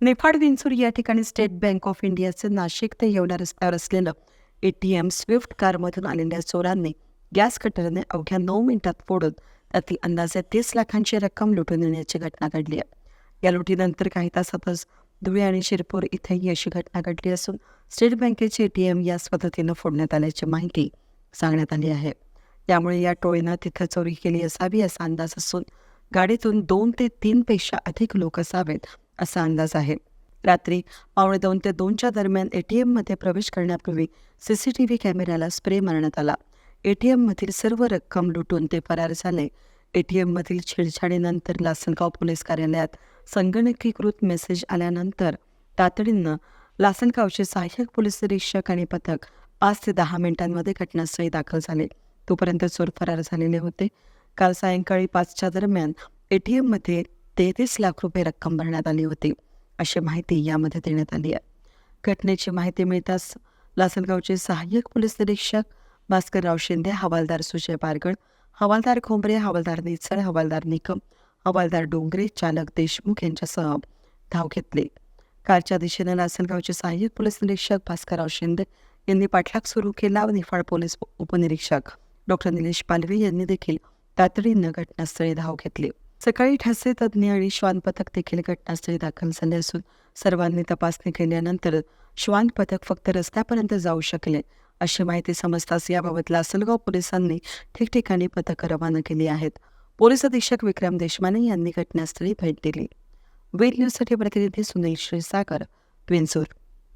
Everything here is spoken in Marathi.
निफाड विंचूर या ठिकाणी स्टेट बँक ऑफ इंडियाचे नाशिक ते येवला रस्त्यावर असलेलं एटीएम स्विफ्ट कारमधून आलेल्या चोरांनी गॅस कटरने अवघ्या नऊ मिनिटात फोडून त्यातील अंदाजे तीस लाखांची रक्कम लुटून नेण्याची घटना घडली आहे. या लुटीनंतर काही तासातच धुळे आणि शिरपूर इथेही अशी घटना घडली असून स्टेट बँकेचे एटीएम याच पद्धतीनं फोडण्यात आल्याची माहिती सांगण्यात आली आहे. त्यामुळे या टोळीनं तिथं चोरी केली असावी असा अंदाज असून गाडीतून दोन ते तीनपेक्षा अधिक लोक असावेत असा अंदाज आहे. रात्री पावणे दोन ते दोनच्या दरम्यान ए टी एममध्ये प्रवेश करण्यापूर्वी सी सी टी व्ही कॅमेऱ्याला स्प्रे मारण्यात आला. ए टी एममधील सर्व रक्कम लुटून ते फरार झाले. ए टी एममधील छेडछाडीनंतर लासलगाव पोलीस कार्यालयात संगणकीकृत मेसेज आल्यानंतर तातडीनं लासलगावचे सहाय्यक पोलीस निरीक्षक आणि पथक पाच ते दहा मिनिटांमध्ये घटनास्थळी दाखल झाले. तोपर्यंत चोर फरार झालेले होते. काल सायंकाळी पाचच्या दरम्यान ए टी एममध्ये तेहतीस लाख रुपये रक्कम भरण्यात आली होती. अशी माहिती यामध्ये देण्यात आली आहे. घटनेची माहिती मिळताच लासलगावचे सहाय्यक पोलीस निरीक्षक भास्करराव शिंदे हवालदार सुजय पारगड हवालदार खोंबरे हवालदार निचळ हवालदार निकम हवालदार डोंगरे चालक देशमुख यांच्यासह धाव घेतली. कारच्या दिशेने लासलगावचे सहाय्यक पोलीस निरीक्षक भास्करराव शिंदे यांनी पाठलाग सुरू केला व निफाड पोलीस उपनिरीक्षक डॉक्टर निलेश पालवे यांनी देखील तातडीनं घटनास्थळी धाव घेतली. सकाळी ठसे तज्ज्ञ आणि श्वान पथक देखील घटनास्थळी दाखल झाले असून सर्वांनी तपासणी केल्यानंतर श्वान पथक फक्त रस्त्यापर्यंत जाऊ शकले. अशी माहिती समजताच याबाबत लासलगाव पोलिसांनी ठिकठिकाणी पथकं रवाना केली आहेत. पोलीस अधीक्षक विक्रम देशमाने यांनी घटनास्थळी भेट दिली. वेद न्यूजसाठी प्रतिनिधी सुनील श्रीसागर विंचूर.